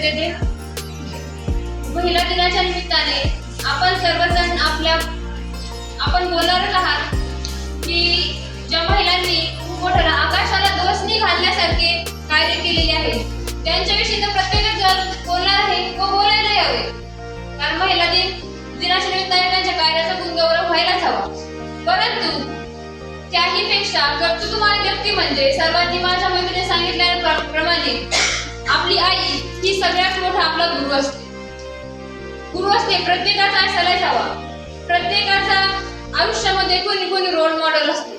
देते. महिला दिनाच्या निमित्ताने आपण सर्वजण आपल्या आपण बोलणारच आहात की ज्या महिलांनी मोठ्याला आकाशाला दोषणी घालण्यासारखे कार्य केलेले आहे त्यांच्याविषयी तर प्रत्येकच जण बोलणार आहे व बोलायला यावे कारण महिला दिन दिनाच्या निमित्ताने त्यांच्या कार्याचा गुणगौरव व्हायलाच हवा. परंतु त्याही पेक्षा कर्तृत्ववान व्यक्ती म्हणजे सर्वांनी माझ्या मैत्रिणी सांगितल्याप्रमाणे आपली आई ही सगळ्यात मोठा आपला गुरु असते. गुरु असते प्रत्येकाचा असायलाच हवा प्रत्येकाचा आयुष्यामध्ये कोणी कोणी रोल मॉडेल असते.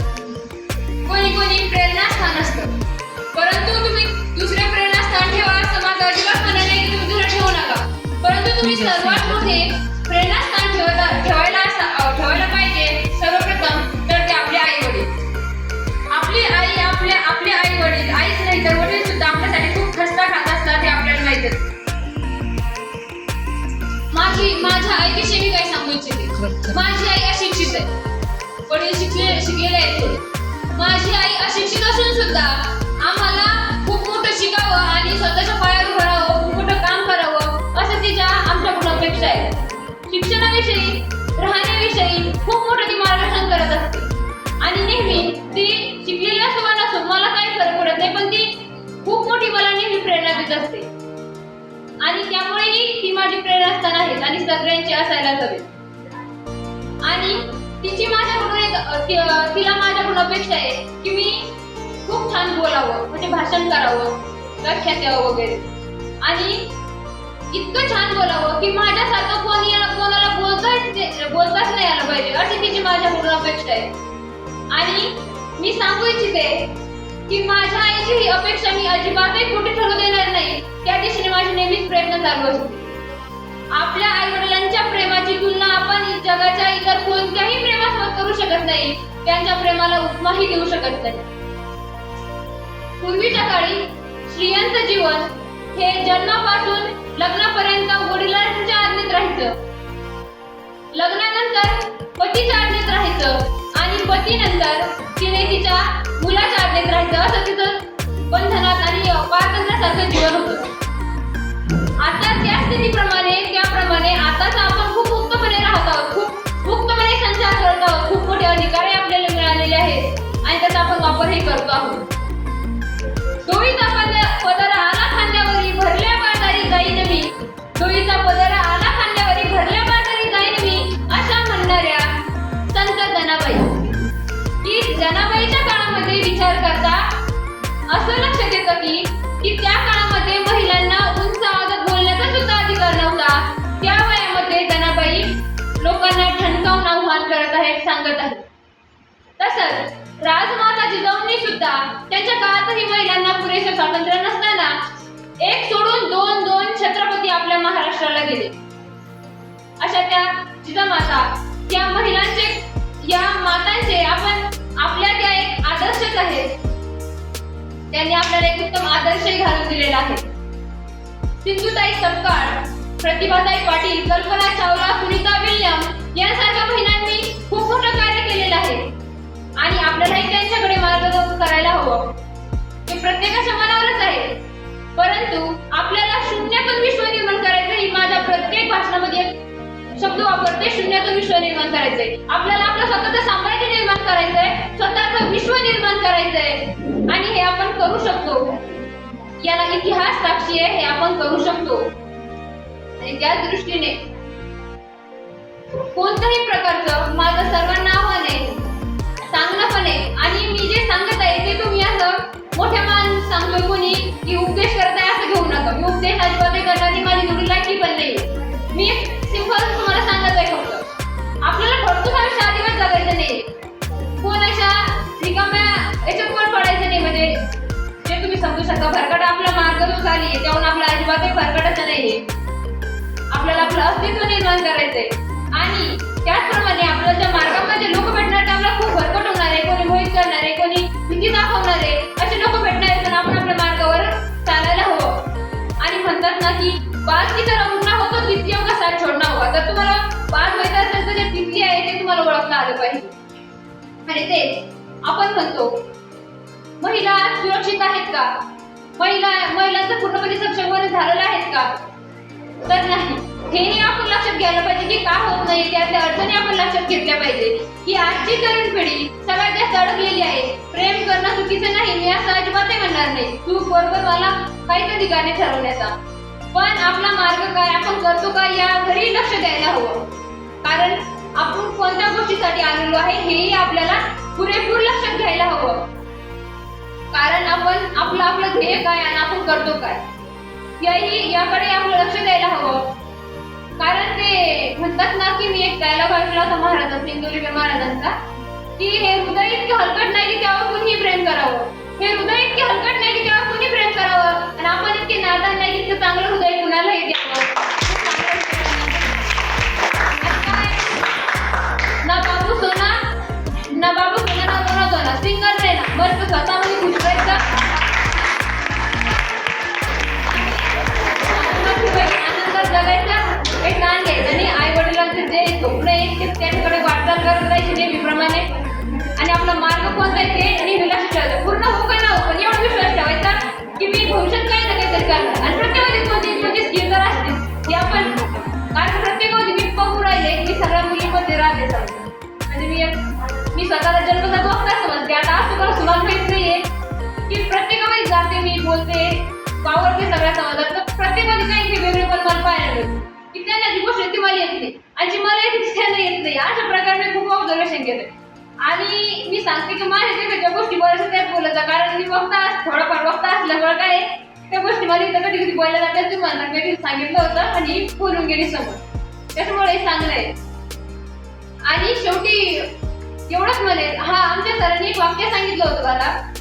कोणी कोणी प्रेरणास्थान असतं. परंतु तुम्ही दुसरे प्रेरणास्थान ठेवा असं माझं अजिबात म्हणणं नाही की तुम्ही दुसरं ठेवू नका. परंतु तुम्ही सर्वात मोठे वडील शिकलेले आहेत माझी आई अशिक्षित असून सुद्धा आम्हाला खूप मोठं शिकावं आणि स्वतःच्या पायावर उभं खूप मोठं काम करावं असं तिच्या आमच्याकडून अपेक्षा आहे. शिक्षणाविषयी राहण्याविषयी खूप मोठं ती मार्गदर्शन करत असते. आणि नेहमी ती शिकलेली असो वा मला काही फरक पडत नाही पण ती खूप मोठी मला नेहमी प्रेरणा देत असते. आणि त्यामुळेही ती माझी प्रेरणास्थान आहेत आणि सगळ्यांची असायला हवी. आणि तिची माझ्याकडून एक तिला माझ्याकडून अपेक्षा आहे की मी खूप छान बोलावं म्हणजे भाषण करावं व्याख्या द्यावं वगैरे. आणि इतकं छान बोलावं की माझ्यासारखं कोणी कोणाला बोलताच ते- बोलताच नाही आलं पाहिजे अशी तिची माझ्याकडून अपेक्षा आहे. आणि मी सांगू इच्छिते की माझ्या आईची ही अपेक्षा मी अजिबातही कुठे ठरू देणार नाही. त्या दिशेने माझी नेहमीच प्रयत्न चालू असते आपल्या आई वडिलांच्या प्रेमाची तुलना आपण जगाच्या इतर कोणत्याही प्रेमासोबत करू शकत नाही. त्यांच्या प्रेमाला उपमाही देऊ शकत नाही. पूर्वीच्या काळी स्त्रियांचं जीवन हे जन्मापासून लग्नापर्यंत वडिलांच्या आज्ञेत राहायचं. लग्नानंतर पतीच्या आज्ञेत राहायचं आणि पतीनंतर तिने तिच्या मुलाच्या आज्ञेत राहायचं असं तिचं बंधनात आणि पारतंत्र्यासारखं जीवन होतं. हे करतो आहोत. डोईचा पदर आला खांद्यावरी भरल्या बाजारी जाईन मी. डोईचा पदर आला खांद्यावरी भरल्या बाजारी जाईन मी अशा म्हणणाऱ्या संत जनाबाई. की जनाबाईच्या काळामध्ये विचार करता असं लक्षात येतं की की त्या काळामध्ये महिलांना उंच आवाजात बोलण्याचा सुद्धा अधिकार नव्हता. त्या वयामध्ये जनाबाई लोकांना ठणकावून आव्हान करत आहेत सांगत आहेत. तसंच राजमा जिजाऊंनी सुद्धा त्यांच्या काळातही महिलांना पुरेसे स्वातंत्र्य नसताना एक सोडून दोन दोन छत्रपती आपल्या महाराष्ट्राला गेले. अशा त्या जिजामाता त्या महिलांचे या मातांचे आपण आपल्या त्या एक आदर्शच आहेत. त्यांनी आपल्याला एक उत्तम आदर्श घालून दिलेला आहे. सिंधुताई सपकाळ प्रतिभाताई पाटील कल्पना चावला सुनीता विल्यम यांसारख्या ते शून्यातून विश्व निर्माण करायचंय. आपल्याला आपलं स्वतःचं साम्राज्य निर्माण करायचंय स्वतःचं विश्व निर्माण करायचंय. आणि हे आपण करू शकतो. याला इतिहास साक्षी आहे हे आपण करू शकतो. आणि त्या दृष्टीने कोणत्याही प्रकारचं माझं सर्वांना आव्हान आहे झाली त्याहून आपला अजिबात भरकटच नाहीये आपल्याला आपलं अस्तित्व निर्माण करायचंय. आणि त्याचप्रमाणे आपल्या ज्या मार्गामध्ये लोक भेटणार ते आपल्याला खूप भरकट होणार आहे. कोणी मोहित करणार आहे कोणी भीती दाखवणार आहे असे लोक भेटणार आहेत पण आपण आपल्या मार्गावर चालायला हवं. आणि म्हणतात ना की बाज की तरह उठना हो तो तितलियों साथ छोडना हवा. तर तुम्हाला बाज व्हायचं असेल तर जे तिथली आहे ते तुम्हाला ओळखता आलं पाहिजे. आणि तेच आपण म्हणतो महिला सुरक्षित आहेत का? महिला महिलांचं पूर्णपणे सक्षम झालेलं आहेत का? तर नाही. हेही आपण लक्षात घ्यायला पाहिजे की का होत नाही त्यातल्या अडचणी आपण लक्षात घेतल्या पाहिजे. की आजची तरुण पिढी सगळ्यात जास्त अडकलेली आहे. प्रेम करणं चुकीचं नाही मी असं अजिबातही म्हणणार नाही. तू बरोबर मला काहीच अधिकार नाही ठरवण्याचा. पण आपला मार्ग काय आपण करतो का या घरी लक्ष द्यायला हवं. कारण आपण कोणत्या गोष्टीसाठी आलेलो आहे हेही आपल्याला पुरेपूर लक्षात घ्यायला हवं. कारण आपण आपलं आपलं ध्येय काय आणि आपण करतो काय? याही याकडे आपलं लक्ष द्यायला हवं. कारण ते म्हणतात ना की मी एक डायलॉग ऐकला होता महाराजांचा इंदुरीकर महाराजांचा. की हे हृदय इतकी हलकट नाही की त्यावर कुणीही प्रेम करावं. हे हृदय इतके हलकट नाही की त्यावर कुणी प्रेम करावं. आणि आपण इतके नादान नाही इतकं चांगलं हृदय कुणालाही म्हणजे जे स्वप्न ते त्यांच्याकडे वाटचाल करत राहायची नेहमीप्रमाणे. आणि आपला मार्ग कोणता आहे ते नेहमी लक्षात ठेवायचं पूर्ण हो का ना हो? पण एवढा विश्वास ठेवायचा की मी भविष्यात काही ना काहीतरी करणार. आणि प्रत्येकामध्ये कोणती कोणती स्किल तर असते की आपण कारण प्रत्येकामध्ये मी बघू राहिले मी सगळ्या मुलीमध्ये राहते समजा. म्हणजे मी एक मी स्वतःला जन्मचा बघता समजते. आता असं मला सुनाल माहीत नाहीये की प्रत्येकामध्ये जाते मी बोलते वावरते सगळ्या समाजात. तर प्रत्येकामध्ये काही वेगळे पण मला पाहायला मिळते. की त्यांना जी गोष्ट ती मला येत नाही. आणि जी मला येते ती त्यांना येत नाही. अशा प्रकारे मी खूप ऑब्झर्वेशन केलं आणि मी सांगते की माझ्या तिकडच्या गोष्टी बऱ्याचशा त्यात बोलायचा कारण मी बघता थोडंफार बघता असल्यामुळे काय त्या गोष्टी मला इथं कधी कधी बोलायला जातात तुम्हाला मी कधी सांगितलं होतं आणि बोलून गेली समोर. त्याच्यामुळे हे चांगलं आहे. आणि शेवटी एवढंच म्हणे हा आमच्या सरांनी एक वाक्य सांगितलं होतं मला.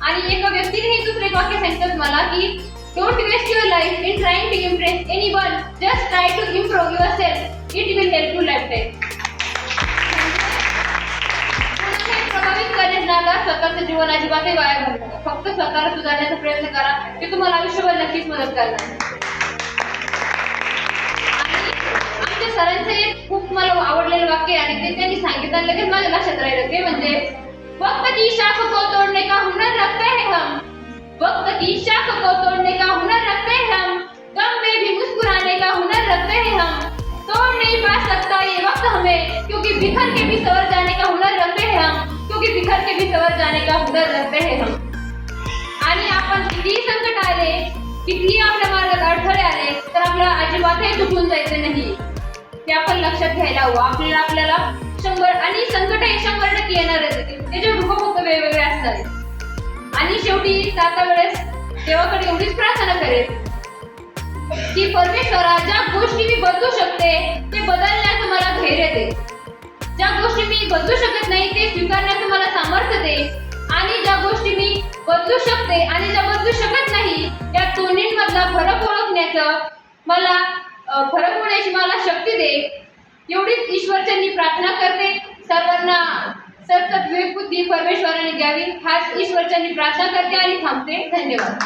आणि एका व्यक्तीने दुसरं एक वाक्य सांगितलं मला की Don't waste your life in trying to impress anyone. Just just to to yourself. It will it you lifetime. You life प्रभावित करण्याला स्वतःचं जीवन अजिबातही वाया घालू नका फक्त स्वतःला सुधारण्याचा प्रयत्न करा ते तुम्हाला आयुष्यभर नक्कीच मदत करणार आणि आमच्या सरांचं एक खूप मला आवडलेलं वाक्य आहे आणि ते त्यांनी सांगितलं लगेच माझ्या लक्षात राहिलं ते म्हणजे वक्त की शाख को तोड़ने का हुनर रखते हैं हम। गम में भी मुस्कुराने का हुनर रखते हैं हम। तोड़ नहीं पा सकता ये वक्त हमें क्योंकि बिखर के भी सवर जाने का हुनर रखते हैं हम। क्योंकि बिखर के भी सवर जाने का हुनर रखते हैं हम। आणि आपण किती संकट आले किती आपल्या मार्गात अडथळे आले तर आपल्याला अजिबातही दुखून जायचं नाही। ते आपण लक्षात घ्यायला हवं आपल्याला आपल्याला शंभर आणि संकट हे शंभर टक्के येणारच आहे. त्याचे दुःख वेगवेगळे असणार आणि शेवटी जाता वेळेस देवाकडे एवढीच प्रार्थना करेल की परमेश्वरा ज्या गोष्टी मी बदलू शकते ते बदलण्याचं मला धैर्य दे. ज्या गोष्टी मी बदलू शकत नाही ते स्वीकारण्याचं मला सामर्थ्य दे. आणि ज्या गोष्टी मी बदलू शकते आणि ज्या बदलू शकत नाही त्या दोन्हीमधला फरक ओळखण्याचं मला फरक होण्याची मला शक्ती दे. एवढीच ईश्वरचरणी प्रार्थना करते. सर्वांना सतत विवेकबुद्धी परमेश्वराने द्यावी हाच ईश्वरचरणी प्रार्थना करते आणि थांबते. धन्यवाद.